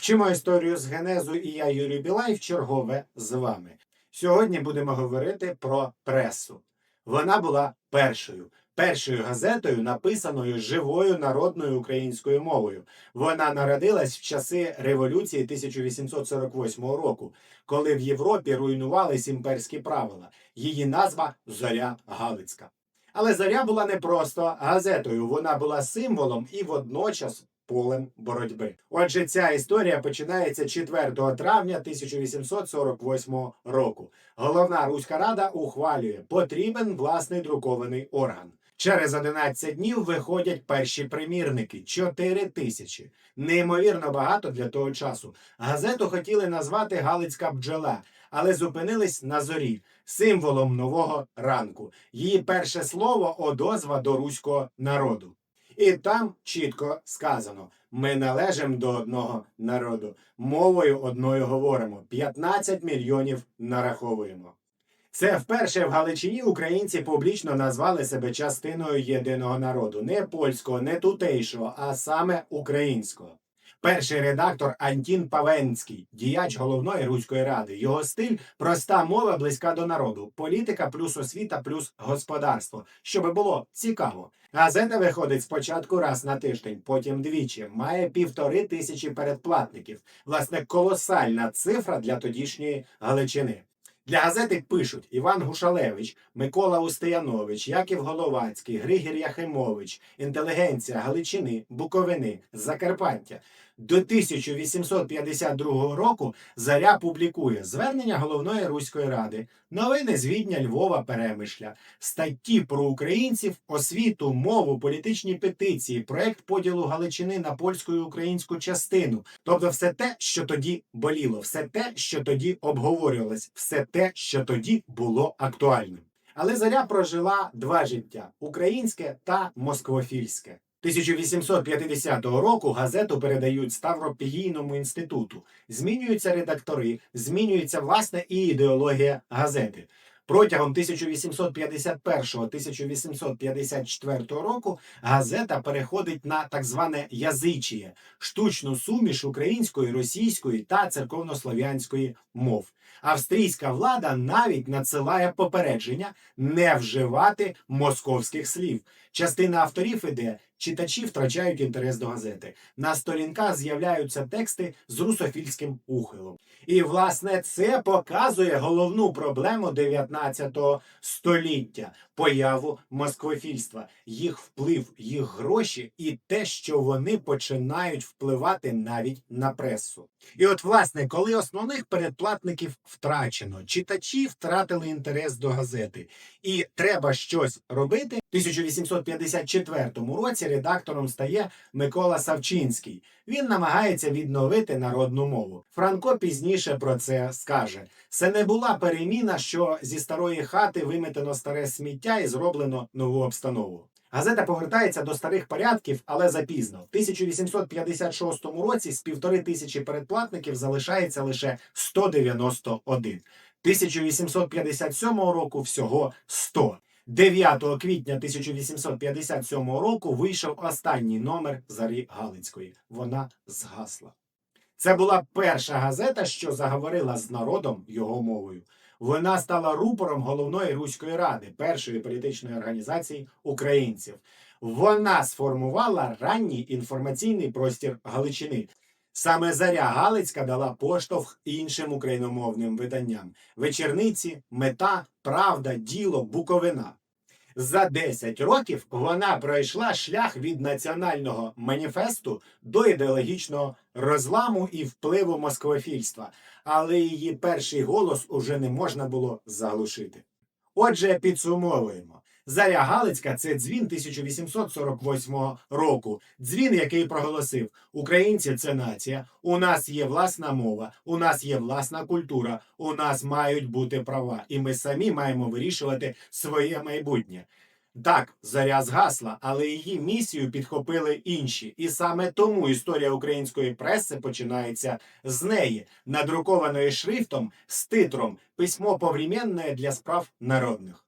Вчимо історію з Генезу і я, Юрій Білай, в чергове з вами. Сьогодні будемо говорити про пресу. Вона була першою, першою газетою, написаною живою народною українською мовою. Вона народилась в часи революції 1848 року, коли в Європі руйнувались імперські правила. Її назва Зоря Галицька. Але зоря була не просто газетою, вона була символом і водночас полем боротьби. Отже, ця історія починається 4 травня 1848 року. Головна руська рада ухвалює, потрібен власний друкований орган. Через 11 днів виходять перші примірники 4 тисячі. Неймовірно багато для того часу. Газету хотіли назвати Галицька бджола, але зупинились на зорі, символом нового ранку. Її перше слово одозва до руського народу. І там чітко сказано: ми належимо до одного народу, мовою одною говоримо, 15 мільйонів нараховуємо. Це вперше в Галичині українці публічно назвали себе частиною єдиного народу, не польського, не тутейшого, а саме українського. Перший редактор Антін Павенський, діяч головної руської ради. Його стиль проста мова близька до народу, політика плюс освіта плюс господарство, щоб було цікаво. Газета виходить спочатку раз на тиждень, потім двічі. Має півтори тисячі передплатників. Власне, колосальна цифра для тодішньої Галичини. Для газети пишуть Іван Гушалевич, Микола Устиянович, Яків Головацький, Григір Яхимович, інтелігенція Галичини, Буковини, Закарпаття. До 1852 року Заря публікує звернення головної руської ради, новини з Відня, Львова, Перемишля, статті про українців, освіту, мову, політичні петиції, проект поділу Галичини на польську і українську частину. Тобто, все те, що тоді боліло, все те, що тоді обговорювалось, все те, що тоді було актуальним. Але заря прожила два життя українське та москвофільське. 1850 року газету передають Ставропігійному інституту. Змінюються редактори, змінюється власне і ідеологія газети. Протягом 1851-1854 року газета переходить на так зване язичіє штучну суміш української, російської та церковнослов'янської мов. Австрійська влада навіть надсилає попередження не вживати московських слів. Частина авторів іде, читачі втрачають інтерес до газети. На сторінках з'являються тексти з русофільським ухилом. І власне це показує головну проблему 19 століття появу москвофільства, їх вплив, їх гроші і те, що вони починають впливати навіть на пресу. І от, власне, коли основних передплатників втрачено, читачі втратили інтерес до газети, і треба щось робити. У 1854 році редактором стає Микола Савчинський. Він намагається відновити народну мову. Франко пізніше про це скаже: це не була переміна, що зі старої хати виметено старе сміття і зроблено нову обстанову. Газета повертається до старих порядків, але запізно. В 1856 році з півтори тисячі передплатників залишається лише 191. 1857 року всього 100. 9 квітня 1857 року вийшов останній номер Зарі Галицької. Вона згасла. Це була перша газета, що заговорила з народом його мовою. Вона стала рупором головної руської ради, першої політичної організації українців. Вона сформувала ранній інформаційний простір Галичини. Саме Заря Галицька дала поштовх іншим україномовним виданням: вечерниці, мета, правда, діло, буковина. За 10 років вона пройшла шлях від національного маніфесту до ідеологічного розламу і впливу москвофільства, але її перший голос уже не можна було заглушити. Отже, підсумовуємо. Заря Галицька це дзвін 1848 року. Дзвін, який проголосив: Українці це нація. У нас є власна мова, у нас є власна культура, у нас мають бути права, і ми самі маємо вирішувати своє майбутнє. Так, заря згасла, але її місію підхопили інші, і саме тому історія української преси починається з неї, надрукованої шрифтом з титром Письмо поврімєнне для справ народних.